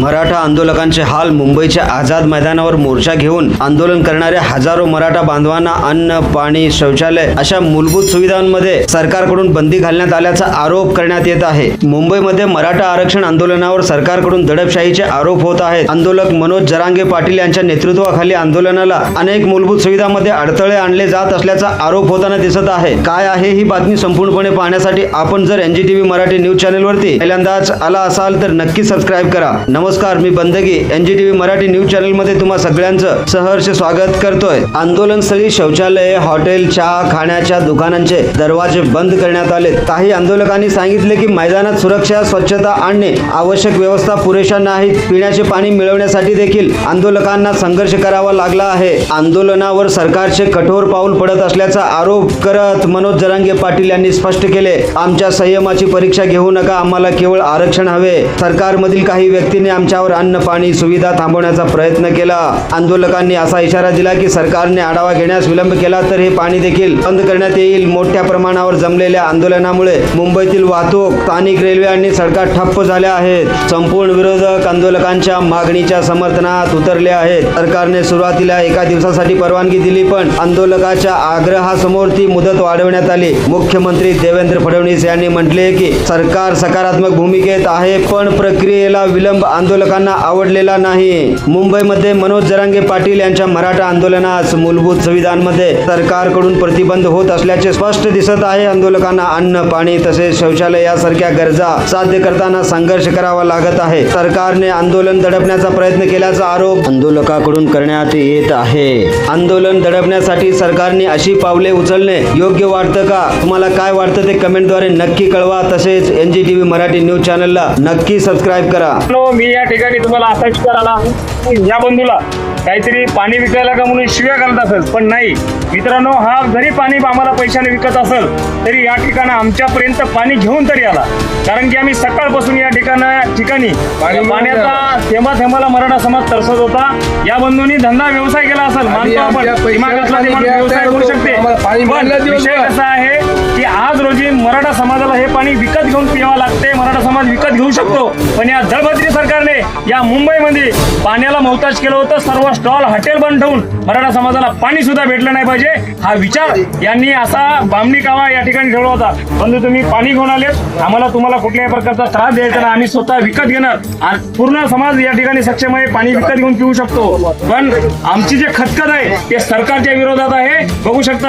मराठा आंदोलकांचे हाल मुंबईच्या आझाद मैदानावर मोर्चा घेऊन आंदोलन करणाऱ्या हजारो मराठा बांधवांना अन्न पाणी शौचालय अशा मूलभूत सुविधांमध्ये सरकारकडून बंदी घालण्यात आल्याचा आरोप करण्यात येत आहे. मुंबईमध्ये मराठा आरक्षण आंदोलनावर सरकारकडून दडपशाहीचे आरोप होत आहेत. आंदोलक मनोज जरांगे पाटील यांच्या नेतृत्वाखाली आंदोलनाला अनेक मूलभूत सुविधांमध्ये अडथळे आणले जात असल्याचा आरोप होताना दिसत आहे. काय आहे ही बातमी संपूर्णपणे पाहण्यासाठी आपण जर एनजीटीव्ही मराठी न्यूज चॅनलवरती पहिल्यांदाच आला असाल तर नक्की सबस्क्राईब करा. नमस्कार. नमस्कार मी बंदगी एनजीटीव्ही मराठी न्यूज चॅनलमध्ये तुम्हा सगळ्यांचं सहर्ष स्वागत करतोय. आंदोलनस्थळी शौचालय हॉटेल चहा खाण्याच्या दुकानांचे दरवाजे बंद करण्यात आले काही आंदोलकांनी सांगितले की मैदानात सुरक्षा स्वच्छता आणणे आवश्यक व्यवस्था पुरेशा नाहीत. पिण्याचे पाणी मिळवण्यासाठी देखील आंदोलकांना संघर्ष करावा लागला आहे. आंदोलनावर सरकारचे कठोर पाऊल पडत असल्याचा आरोप करत मनोज जरांगे पाटील यांनी स्पष्ट केले. आमच्या संयमाची परीक्षा घेऊ नका आम्हाला केवळ आरक्षण हवे. सरकारमधील काही व्यक्तींनी आमच्यावर अन्न पाणी सुविधा थांबवण्याचा प्रयत्न केला. आंदोलकांनी असा इशारा दिला की सरकारने आढावा घेण्यास विलंब केला तर हे पाणी देखील बंद करण्यात येईल. मोठ्या प्रमाणावर जमलेल्या आंदोलनामुळे मुंबईतील वाहतूक स्थानिक रेल्वे आणि सडका ठप्प झाल्या आहेत. संपूर्ण विरोधक आंदोलकांच्या मागणीच्या समर्थनात उतरले आहेत. सरकारने सुरुवातीला एका दिवसासाठी परवानगी दिली पण आंदोलकाच्या आग्रहासमोर ती मुदत वाढवण्यात आली. मुख्यमंत्री देवेंद्र फडणवीस यांनी म्हटले की सरकार सकारात्मक भूमिकेत आहे पण प्रक्रियेला विलंब आंदोलकांना आवडलेला नाही. मुंबईमध्ये मनोज जरांगे पाटील यांच्या मराठा आंदोलनास मूलभूत सुविधांमध्ये सरकारकडून प्रतिबंध होत असल्याचे स्पष्ट दिसत आहे. आंदोलकांना अन्न पाणी तसेच शौचालय यासारख्या गरजा साध्य करताना संघर्ष करावा लागत आहे. सरकारने आंदोलन दडपण्याचा प्रयत्न केल्याचा आरोप आंदोलकाकडून करण्यात येत आहे. आंदोलन दडपण्यासाठी सरकारने अशी पावले उचलणे योग्य वाटतं का? तुम्हाला काय वाटतं ते कमेंटद्वारे नक्की कळवा. तसेच एनजी टीव्ही मराठी न्यूज चॅनलला नक्की सबस्क्राईब करा. मी या ठिकाणी तुम्हाला असा विचार आला या बंधूला काहीतरी पाणी विकायला का म्हणून शिव्या घालत असेल? पण नाही. मित्रांनो हा जरी पाणी आम्हाला पैशाने विकत असेल तरी या ठिकाणी आमच्यापर्यंत पाणी घेऊन तरी आला. कारण की आम्ही सकाळपासून या ठिकाणा ठिकाणी पाण्याचा थेंबा थेंबाला मराठा समाज तरसत होता. या बंधूंनी धंदा व्यवसाय केला असेल. मानतो आपण. व्यवसाय करू शकते. पाणी. विषय कसा आहे? मराठा समाजाला हे पाणी विकत घेऊन पियावं लागते. मराठा समाज विकत घेऊ शकतो. पण या दळभद्री सरकारने या मुंबईमध्ये पाण्याला मोहताज केलं होतं. सर्व स्टॉल हॉटेल बंद ठेवून मराठा समाजाला पाणी सुद्धा भेटलं नाही पाहिजे. हा विचार यांनी असा बामणी कावा या ठिकाणी ठेवला होता. बंधू तुम्ही पाणी घेऊन आलेत. आम्हाला तुम्हाला कुठल्याही प्रकारचा त्रास द्यायचा नाही. आम्ही स्वतः विकत घेणार. पूर्ण समाज या ठिकाणी सक्षम आहे पाणी विकत घेऊन पिऊ शकतो. पण आमची जे खतखत आहे ते सरकारच्या विरोधात आहे. बघू शकता